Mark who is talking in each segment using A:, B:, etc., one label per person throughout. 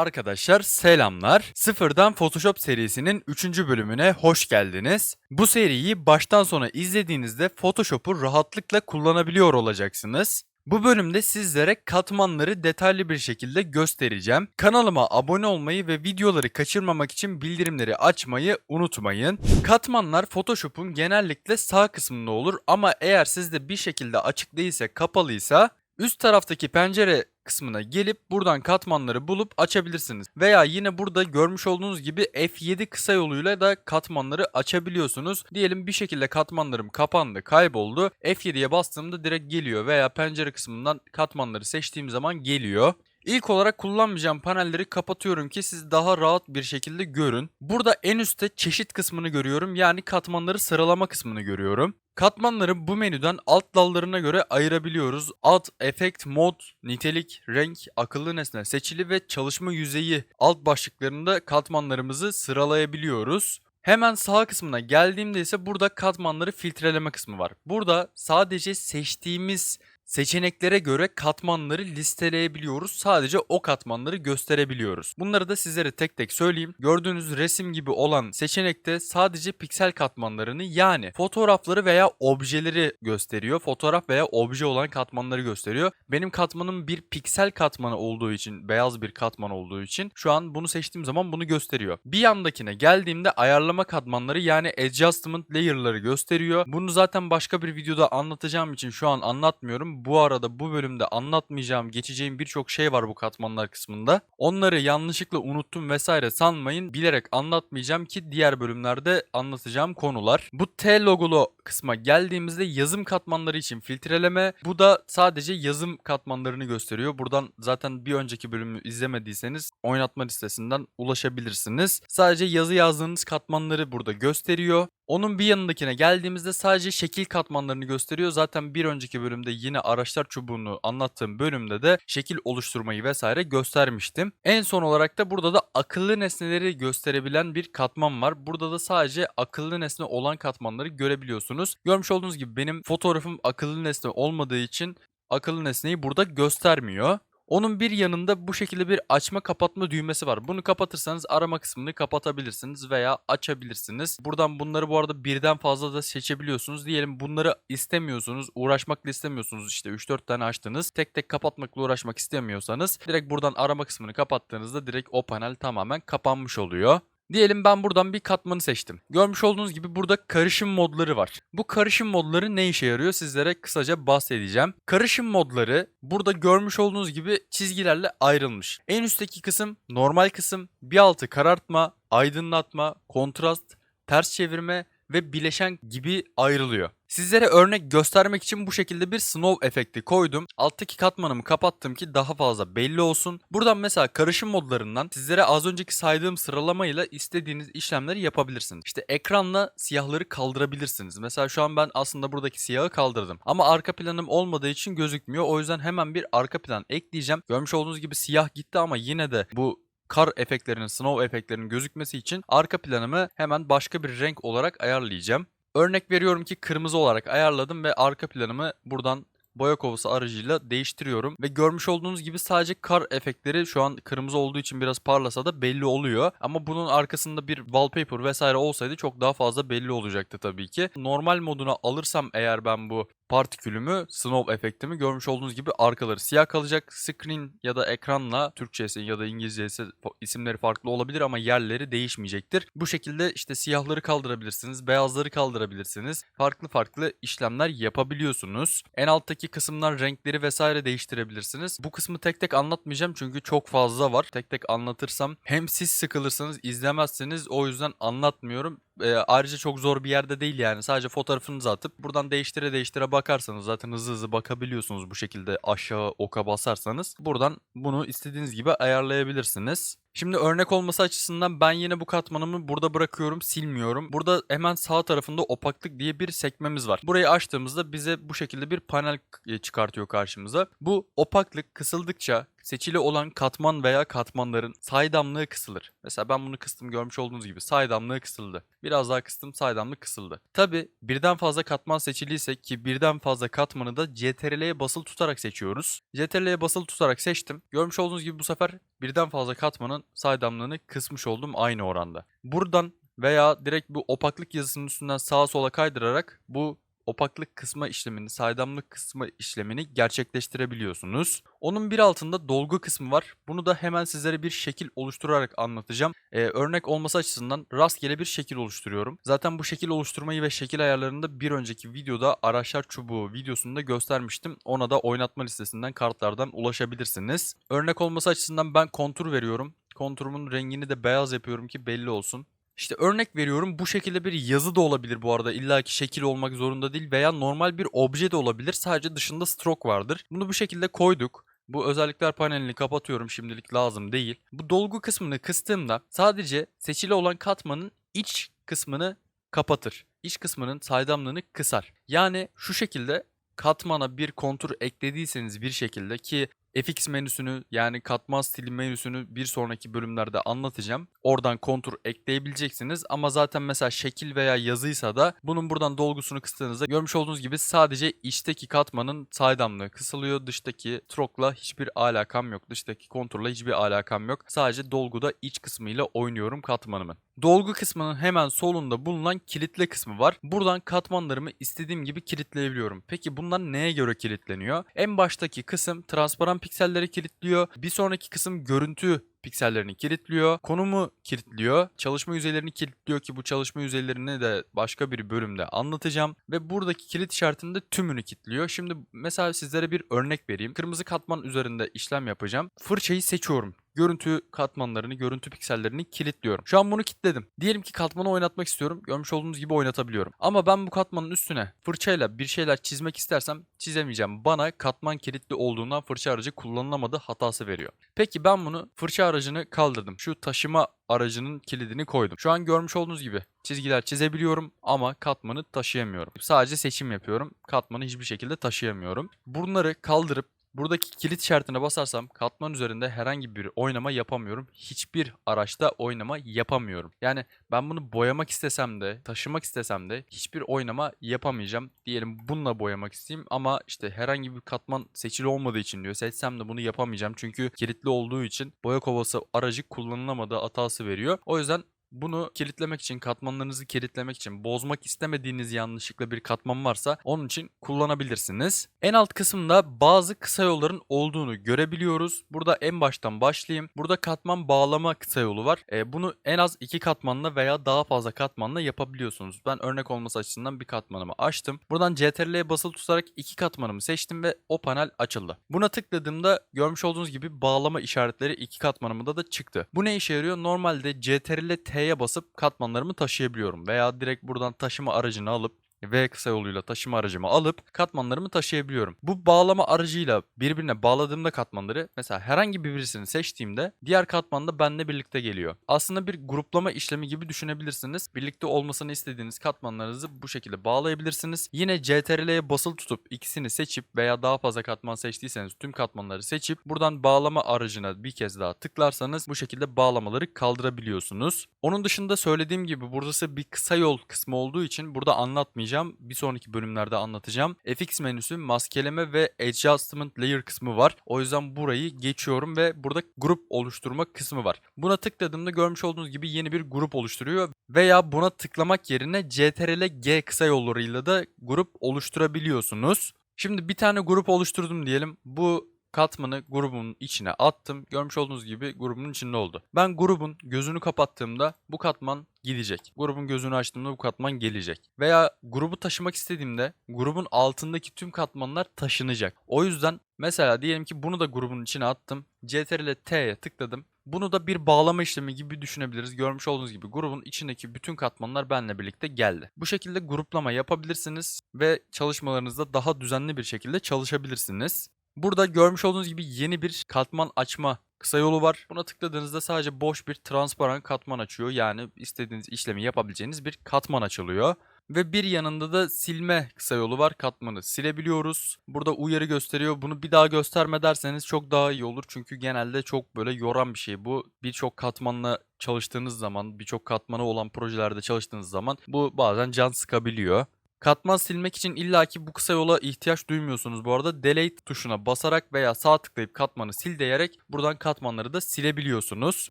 A: Arkadaşlar selamlar. Sıfırdan Photoshop serisinin 3. bölümüne hoş geldiniz. Bu seriyi baştan sona izlediğinizde Photoshop'u rahatlıkla kullanabiliyor olacaksınız. Bu bölümde sizlere katmanları detaylı bir şekilde göstereceğim. Kanalıma abone olmayı ve videoları kaçırmamak için bildirimleri açmayı unutmayın. Katmanlar Photoshop'un genellikle sağ kısmında olur ama eğer sizde bir şekilde açık değilse kapalıysa üst taraftaki pencere kısmına gelip buradan katmanları bulup açabilirsiniz. Veya yine burada görmüş olduğunuz gibi F7 kısa yoluyla da katmanları açabiliyorsunuz. Diyelim bir şekilde katmanlarım kapandı, kayboldu. F7'ye bastığımda direkt geliyor veya pencere kısmından katmanları seçtiğim zaman geliyor. İlk olarak kullanmayacağım panelleri kapatıyorum ki siz daha rahat bir şekilde görün. Burada en üstte çeşit kısmını görüyorum yani katmanları sıralama kısmını görüyorum. Katmanları bu menüden alt dallarına göre ayırabiliyoruz. Ad, efekt, mod, nitelik, renk, akıllı nesne, seçili ve çalışma yüzeyi alt başlıklarında katmanlarımızı sıralayabiliyoruz. Hemen sağ kısmına geldiğimde ise burada katmanları filtreleme kısmı var. Burada sadece seçtiğimiz seçeneklere göre katmanları listeleyebiliyoruz. Sadece o katmanları gösterebiliyoruz. Bunları da sizlere tek tek söyleyeyim. Gördüğünüz resim gibi olan seçenekte sadece piksel katmanlarını yani fotoğrafları veya objeleri gösteriyor. Fotoğraf veya obje olan katmanları gösteriyor. Benim katmanım bir piksel katmanı olduğu için, beyaz bir katman olduğu için şu an bunu seçtiğim zaman bunu gösteriyor. Bir yandakine geldiğimde ayarlama katmanları yani adjustment layer'ları gösteriyor. Bunu zaten başka bir videoda anlatacağım için şu an anlatmıyorum. Bu arada bu bölümde anlatmayacağım, geçeceğim birçok şey var bu katmanlar kısmında. Onları yanlışlıkla unuttum vesaire sanmayın. Bilerek anlatmayacağım ki diğer bölümlerde anlatacağım konular. Bu T logolu kısma geldiğimizde yazım katmanları için filtreleme. Bu da sadece yazım katmanlarını gösteriyor. Buradan zaten bir önceki bölümü izlemediyseniz oynatma listesinden ulaşabilirsiniz. Sadece yazı yazdığınız katmanları burada gösteriyor. Onun bir yanındakine geldiğimizde sadece şekil katmanlarını gösteriyor. Zaten bir önceki bölümde yine araçlar çubuğunu anlattığım bölümde de şekil oluşturmayı vesaire göstermiştim. En son olarak da burada da akıllı nesneleri gösterebilen bir katman var. Burada da sadece akıllı nesne olan katmanları görebiliyorsunuz. Görmüş olduğunuz gibi benim fotoğrafım akıllı nesne olmadığı için akıllı nesneyi burada göstermiyor. Onun bir yanında bu şekilde bir açma kapatma düğmesi var. Bunu kapatırsanız arama kısmını kapatabilirsiniz veya açabilirsiniz. Buradan bunları bu arada birden fazla da seçebiliyorsunuz. Diyelim bunları istemiyorsunuz, uğraşmakla istemiyorsunuz işte 3-4 tane açtınız. Tek tek kapatmakla uğraşmak istemiyorsanız direkt buradan arama kısmını kapattığınızda direkt o panel tamamen kapanmış oluyor. Diyelim ben buradan bir katmanı seçtim. Görmüş olduğunuz gibi burada karışım modları var. Bu karışım modları ne işe yarıyor sizlere kısaca bahsedeceğim. Karışım modları burada görmüş olduğunuz gibi çizgilerle ayrılmış. En üstteki kısım normal kısım, bir altı karartma, aydınlatma, kontrast, ters çevirme ve bileşen gibi ayrılıyor. Sizlere örnek göstermek için bu şekilde bir snow efekti koydum. Alttaki katmanımı kapattım ki daha fazla belli olsun. Buradan mesela karışım modlarından sizlere az önceki saydığım sıralamayla istediğiniz işlemleri yapabilirsiniz. İşte ekranla siyahları kaldırabilirsiniz. Mesela şu an ben aslında buradaki siyahı kaldırdım. Ama arka planım olmadığı için gözükmüyor. O yüzden hemen bir arka plan ekleyeceğim. Görmüş olduğunuz gibi siyah gitti ama yine de bu kar efektlerinin, snow efektlerinin gözükmesi için arka planımı hemen başka bir renk olarak ayarlayacağım. Örnek veriyorum ki kırmızı olarak ayarladım ve arka planımı buradan boya kovası aracıyla değiştiriyorum. Ve görmüş olduğunuz gibi sadece kar efektleri şu an kırmızı olduğu için biraz parlasa da belli oluyor. Ama bunun arkasında bir wallpaper vesaire olsaydı çok daha fazla belli olacaktı tabii ki. Normal moduna alırsam eğer ben bu partikülümü, snow efektimi görmüş olduğunuz gibi arkaları siyah kalacak. Screen ya da ekranla Türkçesi ya da İngilizcesi isimleri farklı olabilir ama yerleri değişmeyecektir. Bu şekilde işte siyahları kaldırabilirsiniz, beyazları kaldırabilirsiniz. Farklı farklı işlemler yapabiliyorsunuz. En alttaki kısımdan renkleri vesaire değiştirebilirsiniz. Bu kısmı tek tek anlatmayacağım çünkü çok fazla var. Tek tek anlatırsam hem siz sıkılırsınız, izlemezsiniz. O yüzden anlatmıyorum. E, ayrıca çok zor bir yerde değil yani. Sadece fotoğrafınızı atıp buradan değiştire değiştire bakarsanız zaten hızlı hızlı bakabiliyorsunuz bu şekilde aşağı oka basarsanız. Buradan bunu istediğiniz gibi ayarlayabilirsiniz. Şimdi örnek olması açısından ben yine bu katmanımı burada bırakıyorum, silmiyorum. Burada hemen sağ tarafında opaklık diye bir sekmemiz var. Burayı açtığımızda bize bu şekilde bir panel e, çıkartıyor karşımıza. Bu opaklık kısıldıkça seçili olan katman veya katmanların saydamlığı kısılır. Mesela ben bunu kıstım görmüş olduğunuz gibi saydamlığı kısıldı. Biraz daha kıstım saydamlık kısıldı. Tabi birden fazla katman seçiliyse ki birden fazla katmanı da CTRL'ye basılı tutarak seçiyoruz. CTRL'ye basılı tutarak seçtim. Görmüş olduğunuz gibi bu sefer birden fazla katmanın saydamlığını kısmış oldum aynı oranda. Buradan veya direkt bu opaklık yazısının üstünden sağa sola kaydırarak bu opaklık kısma işlemini, saydamlık kısma işlemini gerçekleştirebiliyorsunuz. Onun bir altında dolgu kısmı var. Bunu da hemen sizlere bir şekil oluşturarak anlatacağım. Ee, örnek olması açısından rastgele bir şekil oluşturuyorum. Zaten bu şekil oluşturmayı ve şekil ayarlarında bir önceki videoda araçlar çubuğu videosunda göstermiştim. Ona da oynatma listesinden kartlardan ulaşabilirsiniz. Örnek olması açısından ben kontur veriyorum. Konturumun rengini de beyaz yapıyorum ki belli olsun. İşte örnek veriyorum bu şekilde bir yazı da olabilir bu arada. İlla ki şekil olmak zorunda değil veya normal bir obje de olabilir. Sadece dışında stroke vardır. Bunu bu şekilde koyduk. Bu özellikler panelini kapatıyorum şimdilik lazım değil. Bu dolgu kısmını kıstığımda sadece seçili olan katmanın iç kısmını kapatır. İç kısmının saydamlığını kısar. Yani şu şekilde katmana bir kontur eklediyseniz bir şekilde ki FX menüsünü yani katman stili menüsünü bir sonraki bölümlerde anlatacağım. Oradan kontur ekleyebileceksiniz ama zaten mesela şekil veya yazıysa da bunun buradan dolgusunu kıstığınızda görmüş olduğunuz gibi sadece içteki katmanın saydamlığı kısılıyor. Dıştaki trokla hiçbir alakam yok. Dıştaki konturla hiçbir alakam yok. Sadece dolguda iç kısmıyla oynuyorum katmanımın. Dolgu kısmının hemen solunda bulunan kilitle kısmı var. Buradan katmanlarımı istediğim gibi kilitleyebiliyorum. Peki bunlar neye göre kilitleniyor? En baştaki kısım transparan pikselleri kilitliyor. Bir sonraki kısım görüntü piksellerini kilitliyor. Konumu kilitliyor. Çalışma yüzeylerini kilitliyor ki bu çalışma yüzeylerini de başka bir bölümde anlatacağım. Ve buradaki kilit işaretini de tümünü kilitliyor. Şimdi mesela sizlere bir örnek vereyim. Kırmızı katman üzerinde işlem yapacağım. Fırçayı seçiyorum görüntü katmanlarını, görüntü piksellerini kilitliyorum. Şu an bunu kilitledim. Diyelim ki katmanı oynatmak istiyorum. Görmüş olduğunuz gibi oynatabiliyorum. Ama ben bu katmanın üstüne fırçayla bir şeyler çizmek istersem çizemeyeceğim. Bana katman kilitli olduğundan fırça aracı kullanılamadı hatası veriyor. Peki ben bunu fırça aracını kaldırdım. Şu taşıma aracının kilidini koydum. Şu an görmüş olduğunuz gibi çizgiler çizebiliyorum ama katmanı taşıyamıyorum. Sadece seçim yapıyorum. Katmanı hiçbir şekilde taşıyamıyorum. Bunları kaldırıp Buradaki kilit işaretine basarsam katman üzerinde herhangi bir oynama yapamıyorum. Hiçbir araçta oynama yapamıyorum. Yani ben bunu boyamak istesem de, taşımak istesem de hiçbir oynama yapamayacağım. Diyelim bununla boyamak isteyeyim ama işte herhangi bir katman seçili olmadığı için diyor. Seçsem de bunu yapamayacağım çünkü kilitli olduğu için boya kovası aracı kullanılamadığı hatası veriyor. O yüzden bunu kilitlemek için, katmanlarınızı kilitlemek için, bozmak istemediğiniz yanlışlıkla bir katman varsa onun için kullanabilirsiniz. En alt kısımda bazı kısa yolların olduğunu görebiliyoruz. Burada en baştan başlayayım. Burada katman bağlama kısa yolu var. E, bunu en az iki katmanla veya daha fazla katmanla yapabiliyorsunuz. Ben örnek olması açısından bir katmanımı açtım. Buradan CTRL'ye basılı tutarak iki katmanımı seçtim ve o panel açıldı. Buna tıkladığımda görmüş olduğunuz gibi bağlama işaretleri iki katmanımda da çıktı. Bu ne işe yarıyor? Normalde CTRL T T'ye basıp katmanlarımı taşıyabiliyorum. Veya direkt buradan taşıma aracını alıp V kısa yoluyla taşıma aracımı alıp katmanlarımı taşıyabiliyorum. Bu bağlama aracıyla birbirine bağladığımda katmanları mesela herhangi birisini seçtiğimde diğer katmanda benimle birlikte geliyor. Aslında bir gruplama işlemi gibi düşünebilirsiniz. Birlikte olmasını istediğiniz katmanlarınızı bu şekilde bağlayabilirsiniz. Yine CTRL'ye basılı tutup ikisini seçip veya daha fazla katman seçtiyseniz tüm katmanları seçip buradan bağlama aracına bir kez daha tıklarsanız bu şekilde bağlamaları kaldırabiliyorsunuz. Onun dışında söylediğim gibi burası bir kısa yol kısmı olduğu için burada anlatmayacağım anlatmayacağım. Bir sonraki bölümlerde anlatacağım. FX menüsü maskeleme ve adjustment layer kısmı var. O yüzden burayı geçiyorum ve burada grup oluşturma kısmı var. Buna tıkladığımda görmüş olduğunuz gibi yeni bir grup oluşturuyor. Veya buna tıklamak yerine CTRL G kısa yollarıyla da grup oluşturabiliyorsunuz. Şimdi bir tane grup oluşturdum diyelim. Bu katmanı grubun içine attım. Görmüş olduğunuz gibi grubun içinde oldu. Ben grubun gözünü kapattığımda bu katman gidecek. Grubun gözünü açtığımda bu katman gelecek. Veya grubu taşımak istediğimde grubun altındaki tüm katmanlar taşınacak. O yüzden mesela diyelim ki bunu da grubun içine attım. CTRL T'ye tıkladım. Bunu da bir bağlama işlemi gibi düşünebiliriz. Görmüş olduğunuz gibi grubun içindeki bütün katmanlar benimle birlikte geldi. Bu şekilde gruplama yapabilirsiniz ve çalışmalarınızda daha düzenli bir şekilde çalışabilirsiniz. Burada görmüş olduğunuz gibi yeni bir katman açma kısa yolu var. Buna tıkladığınızda sadece boş bir transparan katman açıyor. Yani istediğiniz işlemi yapabileceğiniz bir katman açılıyor. Ve bir yanında da silme kısa yolu var. Katmanı silebiliyoruz. Burada uyarı gösteriyor. Bunu bir daha gösterme derseniz çok daha iyi olur. Çünkü genelde çok böyle yoran bir şey bu. Birçok katmanla çalıştığınız zaman, birçok katmanı olan projelerde çalıştığınız zaman bu bazen can sıkabiliyor. Katman silmek için illaki bu kısa yola ihtiyaç duymuyorsunuz bu arada. Delete tuşuna basarak veya sağ tıklayıp katmanı sil diyerek buradan katmanları da silebiliyorsunuz.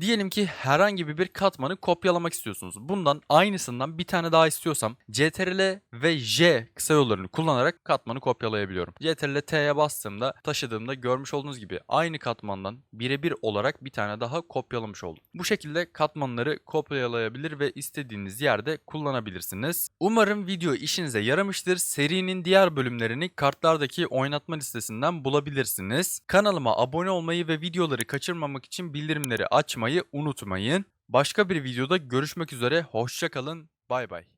A: Diyelim ki herhangi bir katmanı kopyalamak istiyorsunuz. Bundan aynısından bir tane daha istiyorsam CTRL ve J kısa yollarını kullanarak katmanı kopyalayabiliyorum. CTRL T'ye bastığımda taşıdığımda görmüş olduğunuz gibi aynı katmandan birebir olarak bir tane daha kopyalamış oldum. Bu şekilde katmanları kopyalayabilir ve istediğiniz yerde kullanabilirsiniz. Umarım video işinize yaramıştır. Serinin diğer bölümlerini kartlardaki oynatma listesinden bulabilirsiniz. Kanalıma abone olmayı ve videoları kaçırmamak için bildirimleri açmayı unutmayın. Başka bir videoda görüşmek üzere. Hoşçakalın. Bay bay.